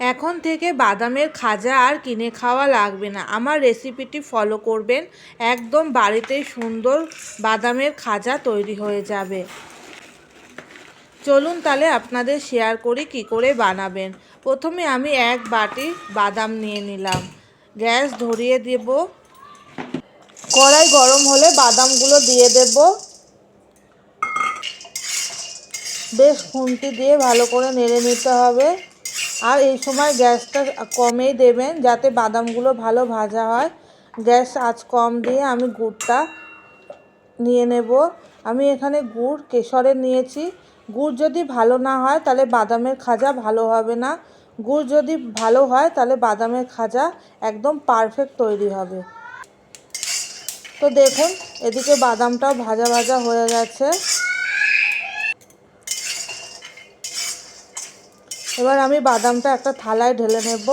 এখন থেকে বাদামের খাজা আর কিনে খাওয়া লাগবে না। আমার রেসিপিটি ফলো করবেন। একদম বাড়িতেই সুন্দর বাদামের খাজা তৈরি হয়ে যাবে। চলুন তাহলে আপনাদের শেয়ার করি কি করে বানাবেন। প্রথমে আমি এক বাটি বাদাম নিয়ে নিলাম। গ্যাস ধরিয়ে দেব। কড়াই গরম হলে বাদামগুলো দিয়ে দেব। বেশ খুন্তি দিয়ে ভালো করে নেড়ে নিতে হবে। আর এই সময় গ্যাসটা কমেই দেবেন যাতে বাদামগুলো ভালো ভাজা হয়। গ্যাস আজ কম দিয়ে আমি গুড়টা নিয়ে নেব। আমি এখানে গুড় কেশরের নিয়েছি। গুড় যদি ভালো না হয় তাহলে বাদামের খাজা ভালো হবে না। গুড় যদি ভালো হয় তাহলে বাদামের খাজা একদম পারফেক্ট তৈরি হবে। তো দেখুন, এদিকে বাদামটাও ভাজা ভাজা হয়ে গেছে। এবার আমি বাদামটা একটা থালায় ঢেলে নেব।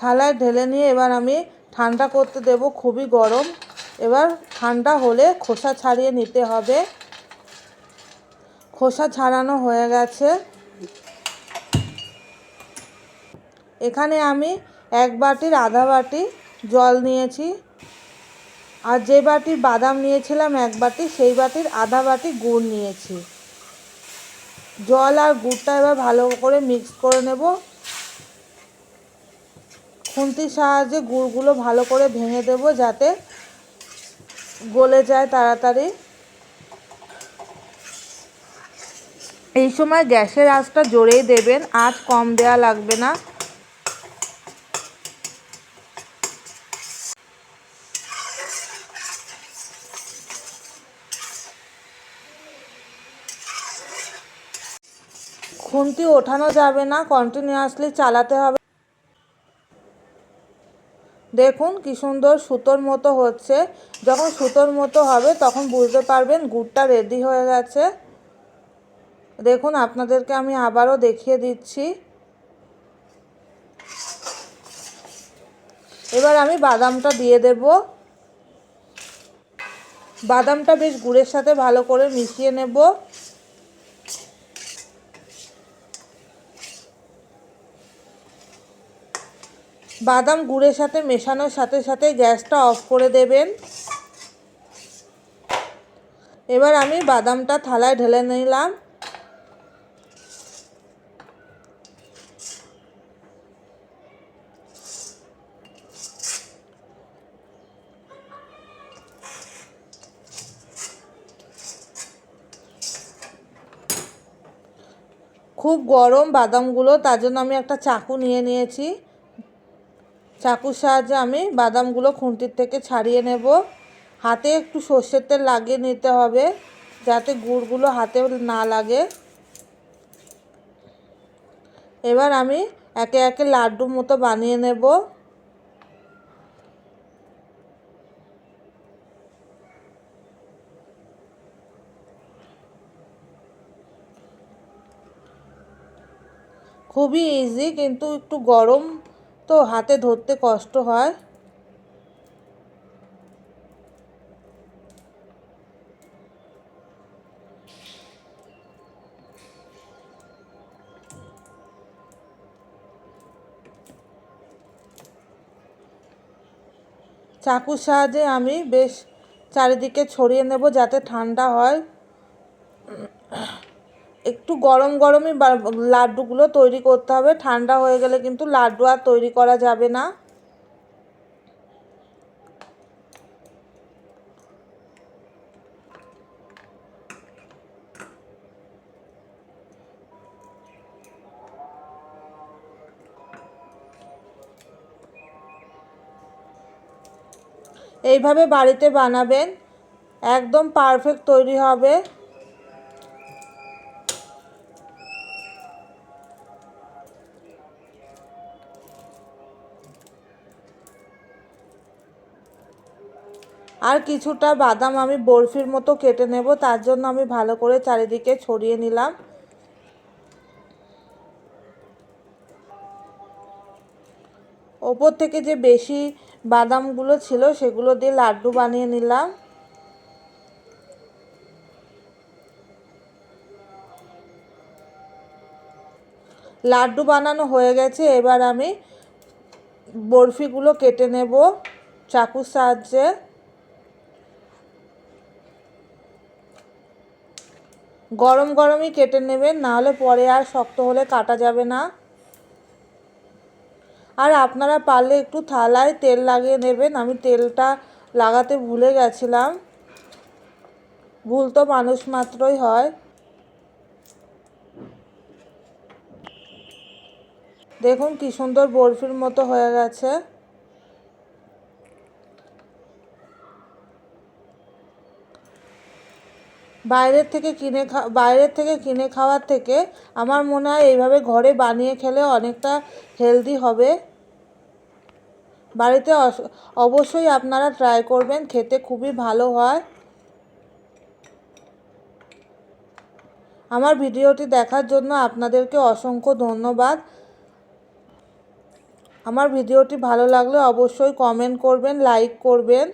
থালায় ঢেলে নিয়ে এবার আমি ঠান্ডা করতে দেব, খুবই গরম। এবার ঠান্ডা হলে খোসা ছাড়িয়ে নিতে হবে। খোসা ছাড়ানো হয়ে গেছে। এখানে আমি এক বাটির আধা বাটি জল নিয়েছি। আর যে বাটির বাদাম নিয়েছিলাম এক বাটি, সেই বাটির আধা বাটি গুড় নিয়েছি। জল আর গুড়টা এবার ভালো করে মিক্স করে নেব। খুন্তির সাহায্যে গুড়গুলো ভালো করে ভেঙে দেব যাতে গলে যায় তাড়াতাড়ি। এই সময় গ্যাসের আঁচটা জোরেই দেবেন, আঁচ কম দেওয়া লাগবে না। খুন্তি ওঠানো যাবে না কন্টিনিউয়াসলি চালাতে হবে। দেখুন কি সুন্দর সুতোর মতো হচ্ছে। যখন সুতোর মতো হবে, তখন বুঝতে পারবেন গুড়টা রেডি হয়ে গেছে। দেখুন, আপনাদেরকে আমি আবারও দেখিয়ে দিচ্ছি। এবার আমি বাদামটা দিয়ে দেব। বাদামটা বেশ গুড়ের সাথে ভালো করে মিশিয়ে নেব। বাদাম গুড়ের সাথে মেশানোর সাথে সাথে গ্যাসটা অফ করে দেবেন। এবার আমি বাদামটা থালায় ঢেলে নিলাম। খুব গরম বাদামগুলো, তার জন্য আমি একটা চাকু নিয়ে নিয়েছি। চাকুর সাহায্যে আমি বাদামগুলো খুন্তির থেকে ছাড়িয়ে নেব। হাতে একটু সর্ষের তেল লাগিয়ে নিতে হবে যাতে গুড়গুলো হাতে না লাগে। এবার আমি একে একে লাড্ডু মতো বানিয়ে নেব। খুবই ইজি কিন্তু একটু গরম তো হাতে ধরতে কষ্ট হয়। চাকুর সাহায্যে আমি বেশ চারিদিকে ছড়িয়ে নেব যাতে ঠান্ডা হয়। একটু গরম গরমই লাড্ডুগুলো তৈরি করতে হবে। ঠান্ডা হয়ে গেলে কিন্তু লাড্ডু আর তৈরি করা যাবে না। এইভাবে বাড়িতে বানাবেন। একদম পারফেক্ট তৈরি হবে। আর কিছুটা বাদাম আমি বরফির মতো কেটে নেব, তার জন্য আমি ভালো করে চারিদিকে ছড়িয়ে নিলাম। ওপর থেকে যে বেশি বাদামগুলো ছিল, সেগুলো দিয়ে লাড্ডু বানিয়ে নিলাম। লাড্ডু বানানো হয়ে গেছে, এবার আমি বরফিগুলো কেটে নেব চাকুর সাহায্যে। গরম গরমই কেটে নেবেন, নাহলে পরে আর শক্ত হলে কাটা যাবে না। আর আপনারা পারলে একটু থালায় তেল লাগিয়ে নেবেন। আমি তেলটা লাগাতে ভুলে গেছিলাম। ভুল তো মানুষ মাত্রই হয়। দেখুন কি সুন্দর বরফির মতো হয়ে গেছে। বাইরের থেকে কিনে খা, বাইরের থেকে কিনে খাওয়ার থেকে আমার মনে হয় এইভাবে ঘরে বানিয়ে খেলে অনেকটা হেলদি হবে। বাড়িতে অবশ্যই আপনারা ট্রাই করবেন, খেতে খুবই ভালো হয়। আমার ভিডিওটি দেখার জন্য আপনাদেরকে অসংখ্য ধন্যবাদ। আমার ভিডিওটি ভালো লাগলে অবশ্যই কমেন্ট করবেন লাইক করবেন।